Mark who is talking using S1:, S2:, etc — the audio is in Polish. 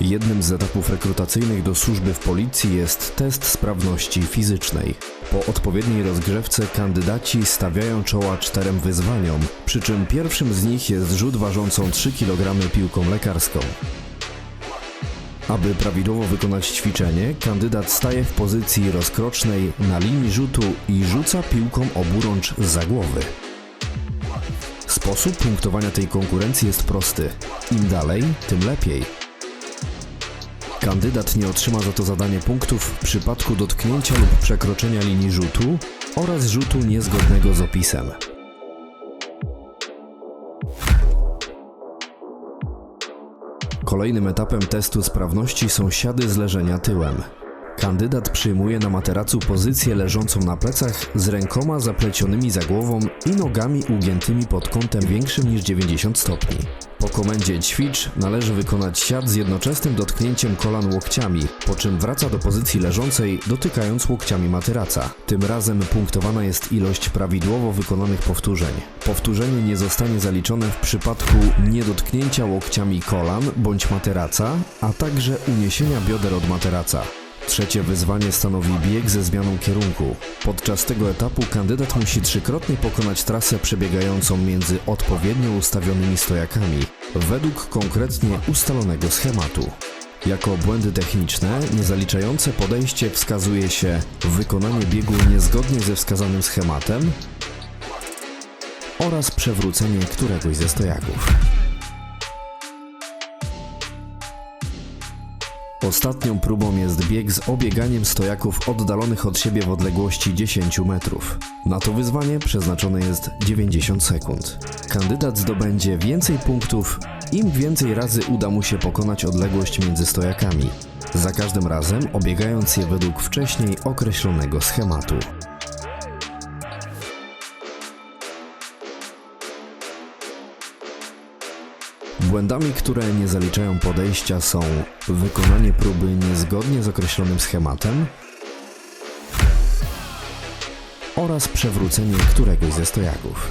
S1: Jednym z etapów rekrutacyjnych do służby w policji jest test sprawności fizycznej. Po odpowiedniej rozgrzewce kandydaci stawiają czoła czterem wyzwaniom, przy czym pierwszym z nich jest rzut ważącą 3 kg piłką lekarską. Aby prawidłowo wykonać ćwiczenie, kandydat staje w pozycji rozkrocznej na linii rzutu i rzuca piłką oburącz za głowy. Sposób punktowania tej konkurencji jest prosty. Im dalej, tym lepiej. Kandydat nie otrzyma za to zadanie punktów w przypadku dotknięcia lub przekroczenia linii rzutu oraz rzutu niezgodnego z opisem. Kolejnym etapem testu sprawności są siady z leżenia tyłem. Kandydat przyjmuje na materacu pozycję leżącą na plecach z rękoma zaplecionymi za głową i nogami ugiętymi pod kątem większym niż 90 stopni. Po komendzie ćwicz należy wykonać siad z jednoczesnym dotknięciem kolan łokciami, po czym wraca do pozycji leżącej, dotykając łokciami materaca. Tym razem punktowana jest ilość prawidłowo wykonanych powtórzeń. Powtórzenie nie zostanie zaliczone w przypadku niedotknięcia łokciami kolan bądź materaca, a także uniesienia bioder od materaca. Trzecie wyzwanie stanowi bieg ze zmianą kierunku. Podczas tego etapu kandydat musi trzykrotnie pokonać trasę przebiegającą między odpowiednio ustawionymi stojakami, według konkretnie ustalonego schematu. Jako błędy techniczne, niezaliczające podejście wskazuje się wykonanie biegu niezgodnie ze wskazanym schematem oraz przewrócenie któregoś ze stojaków. Ostatnią próbą jest bieg z obieganiem stojaków oddalonych od siebie w odległości 10 metrów. Na to wyzwanie przeznaczone jest 90 sekund. Kandydat zdobędzie więcej punktów, im więcej razy uda mu się pokonać odległość między stojakami. Za każdym razem obiegając je według wcześniej określonego schematu. Błędami, które nie zaliczają podejścia są wykonanie próby niezgodnie z określonym schematem oraz przewrócenie któregoś ze stojaków.